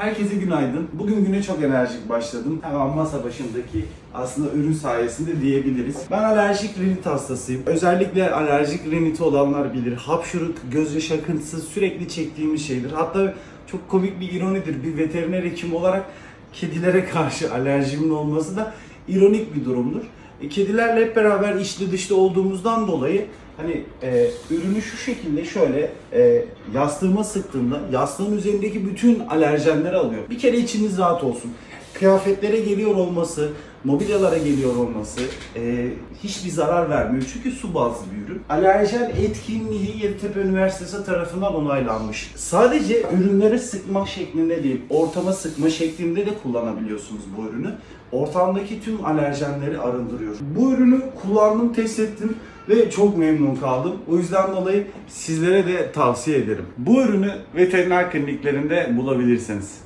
Herkese günaydın. Bugün güne çok enerjik başladım. Hemen masa başındaki aslında ürün sayesinde diyebiliriz. Ben alerjik rinit hastasıyım. Özellikle alerjik riniti olanlar bilir. Hapşuruk, gözyaşı akıntısı sürekli çektiğimiz şeydir. Hatta çok komik bir ironidir. Bir veteriner hekim olarak kedilere karşı alerjimin olması da ironik bir durumdur. E, Kedilerle hep beraber içli dışlı olduğumuzdan dolayı hani e, ürünü şu şekilde şöyle e, yastığıma sıktığımda yastığın üzerindeki bütün alerjenleri alıyor. Bir kere içiniz rahat olsun. Kıyafetlere geliyor olması, mobilyalara geliyor olması e, hiçbir zarar vermiyor. Çünkü su bazlı bir ürün. Alerjen etkinliği Yeditepe Üniversitesi tarafından onaylanmış. Sadece ürünlere sıkma şeklinde değil, ortama sıkma şeklinde de kullanabiliyorsunuz bu ürünü. Ortamdaki tüm alerjenleri arındırıyor. Bu ürünü kullandım, test ettim ve çok memnun kaldım. O yüzden dolayı sizlere de tavsiye ederim. Bu ürünü veteriner kliniklerinde bulabilirsiniz.